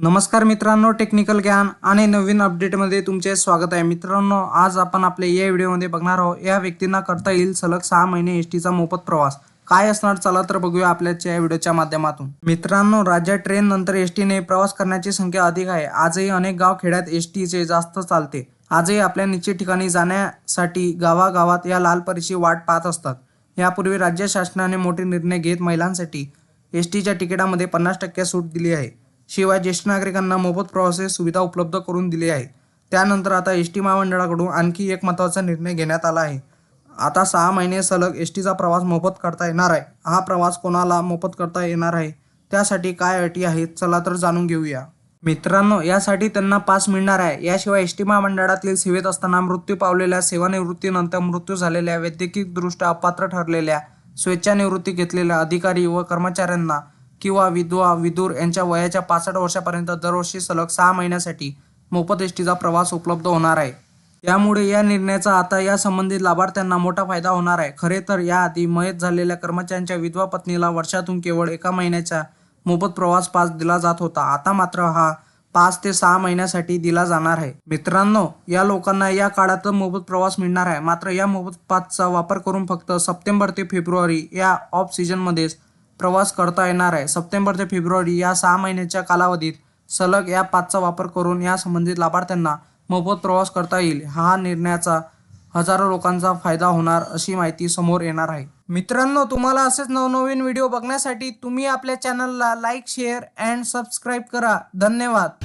नमस्कार मित्रांनो टेक्निकल ज्ञान आणि नवीन अपडेटमध्ये तुमचे स्वागत आहे. मित्रांनो आज आपण आपल्या या व्हिडिओमध्ये बघणार आहोत या व्यक्तींना करता येईल सलग सहा महिने एस टीचा मोफत प्रवास. काय असणार? चला तर बघूया आपल्याच्या या व्हिडिओच्या माध्यमातून. मित्रांनो राज्यात ट्रेन नंतर एस टीने प्रवास करण्याची संख्या अधिक आहे. आजही अनेक गाव खेड्यात एस टीचे जास्त चालते. आजही आपल्या निश्चित ठिकाणी जाण्यासाठी गावागावात या लाल परीची वाट पाहत असतात. यापूर्वी राज्य शासनाने मोठे निर्णय घेत महिलांसाठी एस टीच्या तिकिटामध्ये पन्नास टक्के सूट दिली आहे. शिवाय ज्येष्ठ नागरिकांना मोफत प्रवासाची सुविधा उपलब्ध करून दिली आहे. त्यानंतर आता एस टी महामंडळाकडून आणखी एक महत्त्वाचा निर्णय घेण्यात आला आहे. आता सहा महिने सलग एस टीचा प्रवास मोफत करता येणार आहे. हा प्रवास कोणाला मोफत करता येणार आहे? त्यासाठी काय अटी आहेत? चला तर जाणून घेऊया. मित्रांनो यासाठी त्यांना पास मिळणार आहे. याशिवाय एस टी महामंडळातील सेवेत असताना मृत्यू पावलेल्या सेवानिवृत्तीनंतर मृत्यू झालेल्या वैद्यकीयदृष्ट्या अपात्र ठरलेल्या स्वेच्छानिवृत्ती घेतलेल्या अधिकारी व कर्मचाऱ्यांना किंवा विधवा विदूर यांच्या वयाच्या पासष्ट वर्षापर्यंत दरवर्षी सलग सहा महिन्यासाठी मोफत एस टीचा प्रवास उपलब्ध होणार आहे. त्यामुळे या निर्णयाचा आता या संबंधित लाभार्थ्यांना मोठा फायदा होणार आहे. खरे तर याआधी मयत झालेल्या कर्मचाऱ्यांच्या विधवा पत्नीला वर्षातून केवळ एका महिन्याचा मोफत प्रवास पास दिला जात होता. आता मात्र हा पाच ते सहा महिन्यासाठी दिला जाणार आहे. मित्रांनो या लोकांना या काळात मोफत प्रवास मिळणार आहे. मात्र या मोफत पासचा वापर करून फक्त सप्टेंबर ते फेब्रुवारी या ऑफ सीझनमध्येच प्रवास करता येणार आहे. सप्टेंबर ते फेब्रुवारी या सहा महिन्याच्या कालावधीत सलग या पाचचा वापर करून या संबंधित लाभार्थ्यांना मोफत प्रवास करता येईल. हा निर्णयाचा हजारो लोकांचा फायदा होणार अशी माहिती समोर येणार आहे. मित्रांनो तुम्हाला असेच नवनवीन व्हिडिओ बघण्यासाठी तुम्ही आपल्या चॅनलला लाईक शेअर अँड सबस्क्राईब करा. धन्यवाद.